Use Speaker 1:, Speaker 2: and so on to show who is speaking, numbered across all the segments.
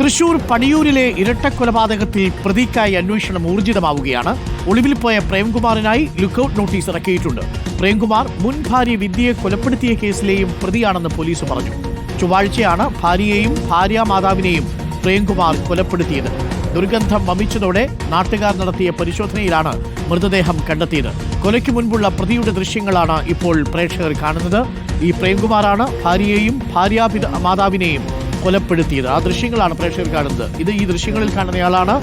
Speaker 1: തൃശൂർ പടിയൂരിലെ ഇരട്ടക്കൊലപാതകത്തിൽ പ്രതിക്കായി അന്വേഷണം ഊർജിതമാവുകയാണ്. ഒളിവിൽ പോയ പ്രേംകുമാറിനായി ലുക്കൌട്ട് നോട്ടീസ് ഇറക്കിയിട്ടുണ്ട്. പ്രേംകുമാർ മുൻ ഭാര്യ വിദ്യയെ കൊലപ്പെടുത്തിയ കേസിലെയും പ്രതിയാണെന്ന് പോലീസ് പറഞ്ഞു. ചൊവ്വാഴ്ചയാണ് ഭാര്യയെയും ഭാര്യാമാതാവിനെയും പ്രേംകുമാർ കൊലപ്പെടുത്തിയത്. ദുർഗന്ധം വമിച്ചതോടെ നാട്ടുകാർ നടത്തിയ പരിശോധനയിലാണ് മൃതദേഹം കണ്ടെത്തിയത്. കൊലയ്ക്ക് മുൻപുള്ള പ്രതിയുടെ ദൃശ്യങ്ങളാണ് ഇപ്പോൾ പ്രേക്ഷകർ കാണുന്നത്. ഈ പ്രേംകുമാറാണ് ഭാര്യയെയും ഭാര്യാപിത മാതാവിനെയും കൊലപ്പെടുത്തിയത്. ആ ദൃശ്യങ്ങളാണ് പ്രേക്ഷകർ കാണുന്നത്. ഇത് ഈ ദൃശ്യങ്ങളിൽ കാണുന്നയാളാണ്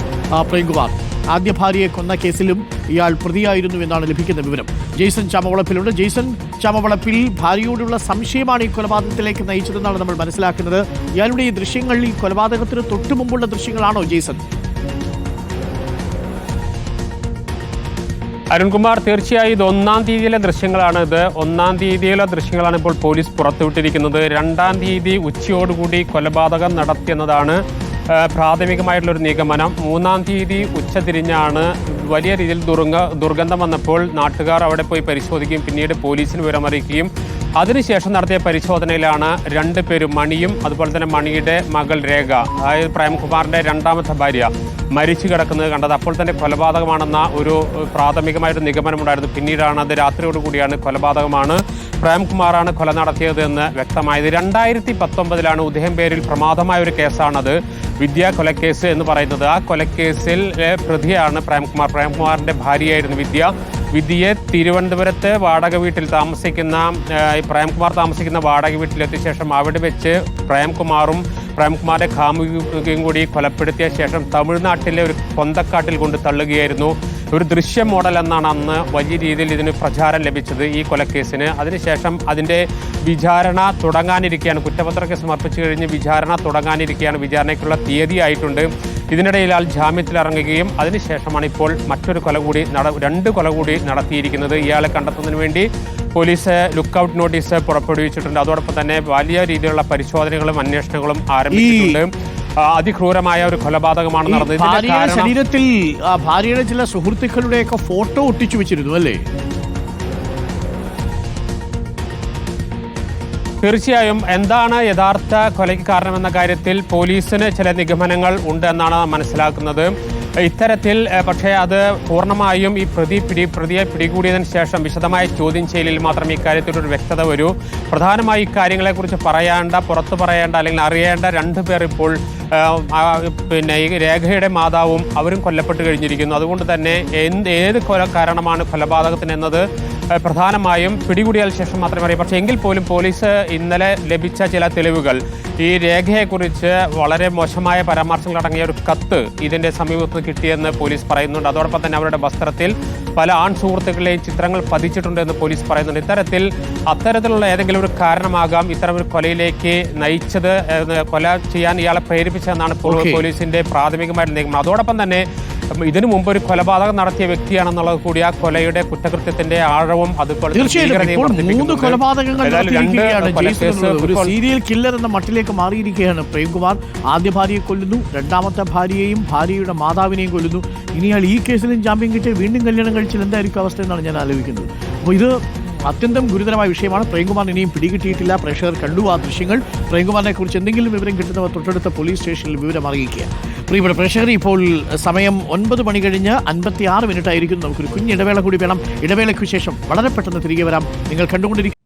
Speaker 1: പ്രേംകുമാർ ആദ്യ ഭാര്യയെ കൊന്ന കേസിലും ഇയാൾ പ്രതിയായിരുന്നു എന്നാണ് ലഭിക്കുന്ന വിവരം. ജെയ്സൺ ചമവളപ്പിലുണ്ട്. ജെയ്സൺ ചാമവളപ്പിൽ ഭാര്യയോടുള്ള സംശയമാണ് ഈ കൊലപാതകത്തിലേക്ക് നയിച്ചതെന്നാണ് നമ്മൾ മനസ്സിലാക്കുന്നത്. ഇയാളുടെ ഈ ദൃശ്യങ്ങൾ ഈ കൊലപാതകത്തിന് തൊട്ടുമുമ്പുള്ള ദൃശ്യങ്ങളാണോ ജെയ്സൺ?
Speaker 2: അരുൺകുമാർ തീർച്ചയായും ഇത് ഒന്നാം തീയതിയിലെ ദൃശ്യങ്ങളാണ്. ഇത് ഒന്നാം തീയതിയിലെ ദൃശ്യങ്ങളാണ് ഇപ്പോൾ പോലീസ് പുറത്തുവിട്ടിരിക്കുന്നത്. രണ്ടാം തീയതി ഉച്ചയോടുകൂടി കൊലപാതകം നടത്തിയെന്നതാണ് പ്രാഥമികമായിട്ടുള്ളൊരു നിഗമനം. മൂന്നാം തീയതി ഉച്ചതിരിഞ്ഞാണ് വലിയ രീതിയിൽ ദുർഗ ദുർഗന്ധം വന്നപ്പോൾ നാട്ടുകാർ അവിടെ പോയി പരിശോധിക്കുകയും പിന്നീട് പോലീസിന് വിവരമറിയിക്കുകയും. അതിനുശേഷം നടത്തിയ പരിശോധനയിലാണ് രണ്ട് പേരും മണിയും അതുപോലെ തന്നെ മണിയുടെ മകൾ രേഖ അതായത് പ്രേംകുമാറിന്റെ രണ്ടാമത്തെ ഭാര്യ മരിച്ചു കിടക്കുന്നത് കണ്ടത്. അപ്പോൾ തന്നെ കൊലപാതകമാണെന്ന ഒരു പ്രാഥമികമായൊരു നിഗമനമുണ്ടായിരുന്നു. പിന്നീടാണ് അത് രാത്രിയോടുകൂടിയാണ് കൊലപാതകമാണ് പ്രേംകുമാറാണ് കൊല നടത്തിയതെന്ന് വ്യക്തമായത്. രണ്ടായിരത്തി പത്തൊമ്പതിലാണ് ഉദയം പേരിൽ പ്രമാദമായ ഒരു കേസാണത്. വിദ്യ കൊലക്കേസ് എന്ന് പറയുന്നത്. ആ കൊലക്കേസിൽ പ്രതിയാണ് പ്രേംകുമാർ. പ്രേംകുമാറിന്റെ ഭാര്യയായിരുന്നു വിദ്യ. വിദ്യയെ തിരുവനന്തപുരത്ത് വാടക വീട്ടിൽ താമസിക്കുന്ന പ്രേംകുമാർ താമസിക്കുന്ന വാടക വീട്ടിലെത്തിയ ശേഷം അവിടെ വെച്ച് പ്രേംകുമാറും പ്രേംകുമാറിന്റെ കാമുകിയും കൂടി കൊലപ്പെടുത്തിയ ശേഷം തമിഴ്നാട്ടിലെ ഒരു കൊന്തക്കാട്ടിൽ കൊണ്ട് തള്ളുകയായിരുന്നു. ഒരു ദൃശ്യ മോഡൽ എന്നാണ് അന്ന് വലിയ രീതിയിൽ ഇതിന് പ്രചാരം ലഭിച്ചത് ഈ കൊലക്കേസിന്. അതിനുശേഷം അതിന്റെ വിചാരണ തുടങ്ങാനിരിക്കുകയാണ് കുറ്റപത്രമൊക്കെ സമർപ്പിച്ചു കഴിഞ്ഞ് വിചാരണ തുടങ്ങാനിരിക്കുകയാണ് വിചാരണയ്ക്കുള്ള തീയതി ആയിട്ടുണ്ട് ഇതിനിടയിൽ ആൾ ജാമ്യത്തിൽ ഇറങ്ങുകയും അതിനുശേഷമാണ് ഇപ്പോൾ മറ്റൊരു കൊല കൂടി നട രണ്ട് കൊല കൂടി നടത്തിയിരിക്കുന്നത്. ഇയാളെ കണ്ടെത്തുന്നതിന് വേണ്ടി പോലീസ് ലുക്കൌട്ട് നോട്ടീസ് പുറപ്പെടുവിച്ചിട്ടുണ്ട്. അതോടൊപ്പം തന്നെ വലിയ രീതിയിലുള്ള പരിശോധനകളും അന്വേഷണങ്ങളും ആരംഭിച്ചിട്ടുണ്ട്. അതിക്രൂരമായ ഒരു കൊലപാതകമാണ് നടന്നത്.
Speaker 1: ഭാര്യയുടെ ശരീരത്തിൽ ആ ഭാര്യയുടെ ചില സുഹൃത്തുക്കളുടെയൊക്കെ ഫോട്ടോ ഒട്ടിച്ചു വെച്ചിരുന്നു അല്ലേ?
Speaker 2: തീർച്ചയായും എന്താണ് യഥാർത്ഥ കൊലയ്ക്ക് കാരണമെന്ന കാര്യത്തിൽ പോലീസിന് ചില നിഗമനങ്ങൾ ഉണ്ടെന്നാണ് മനസ്സിലാക്കുന്നത്. ഇത്തരത്തിൽ പക്ഷേ അത് പൂർണമായും ഈ പ്രതി പിടി പ്രതിയെ പിടികൂടിയതിനു ശേഷം വിശദമായ ചോദ്യം ചെയ്യലിൽ മാത്രം ഇക്കാര്യത്തിൽ ഒരു വ്യക്തത വരൂ. പ്രധാനമായി ഇക്കാര്യങ്ങളെക്കുറിച്ച് പറയേണ്ട പുറത്തു പറയേണ്ട അല്ലെങ്കിൽ അറിയേണ്ട രണ്ടുപേർ ഇപ്പോൾ പിന്നെ ഈ രേഖയുടെ മാതാവും അവരും കൊല്ലപ്പെട്ട് കഴിഞ്ഞിരിക്കുന്നു. അതുകൊണ്ട് തന്നെ എന്ത് ഏത് കൊല കാരണമാണ് കൊലപാതകത്തിന് എന്നത് ഏഹ് പ്രധാനമായും പിടികൂടിയാൽ ശേഷം മാത്രമേ അറിയൂ പക്ഷേ എങ്കിൽ പോലും പോലീസ് ഇന്നലെ ലഭിച്ച ചില തെളിവുകൾ ഈ രേഖയെക്കുറിച്ച് വളരെ മോശമായ പരാമർശങ്ങൾ അടങ്ങിയ ഒരു കത്ത് ഇതിന്റെ സമീപത്ത് കിട്ടിയെന്ന് പോലീസ് പറയുന്നുണ്ട്. അതോടൊപ്പം തന്നെ അവരുടെ വസ്ത്രത്തിൽ പല ആൺ സുഹൃത്തുക്കളുടെയും ചിത്രങ്ങൾ പതിച്ചിട്ടുണ്ട് എന്ന് പോലീസ് പറയുന്നുണ്ട്. ഇത്തരത്തിൽ അത്തരത്തിലുള്ള ഏതെങ്കിലും ഒരു കാരണമാകാം ഇത്തരം ഒരു കൊലയിലേക്ക് നയിച്ചത് കൊല ചെയ്യാൻ ഇയാളെ പ്രേരിപ്പിച്ചതെന്നാണ്. പോലീസിന്റെ പ്രാഥമികമായിട്ട് നിഗമനം. അതോടൊപ്പം തന്നെ ഇതിനു മുമ്പ് ഒരു കൊലപാതകം നടത്തിയ വ്യക്തിയാണെന്നുള്ളത് കൂടി ആ കൊലയുടെ കുറ്റകൃത്യത്തിന്റെ ആഴവും അതുപോലെ
Speaker 1: മൂന്ന്. കൊലപാതകങ്ങൾ സീരിയൽ കില്ലർ എന്ന മട്ടിലേക്ക് മാറിയിരിക്കുകയാണ്. പ്രേംകുമാർ ആദ്യ ഭാര്യയെ കൊല്ലുന്നു രണ്ടാമത്തെ ഭാര്യയെയും ഭാര്യയുടെ മാതാവിനെയും കൊല്ലുന്നു. ഇനിയാൾ ഈ കേസിലും ജാമ്യം കിട്ടിയ വീണ്ടും കല്യാണം കഴിച്ചാൽ എന്തായിരിക്കും അവസ്ഥ എന്നാണ് ഞാൻ ആലോചിക്കുന്നത്. അപ്പോൾ ഇത് അത്യന്തം ഗുരുതരമായ വിഷയമാണ്. പ്രേംകുമാർ ഇനിയും പിടികിട്ടിയിട്ടില്ല. പ്രേക്ഷകർ കണ്ടു ആ ദൃശ്യങ്ങൾ. പ്രേംകുമാറിനെ കുറിച്ച് എന്തെങ്കിലും വിവരം കിട്ടുന്നവർ തൊട്ടടുത്ത പോലീസ് സ്റ്റേഷനിൽ വിവരം അറിയിക്കുക. പ്രിയപ്പെട്ട പ്രേക്ഷകർ ഇപ്പോൾ സമയം ഒൻപത് മണി കഴിഞ്ഞ് അൻപത്തി ആറ് മിനിറ്റ് ആയിരിക്കും നമുക്കൊരു കുഞ്ഞിടവേള കൂടി വേണം. ഇടവേളയ്ക്ക് ശേഷം വളരെ പെട്ടെന്ന് തിരികെ വരാം. നിങ്ങൾ കണ്ടുകൊണ്ടിരിക്കും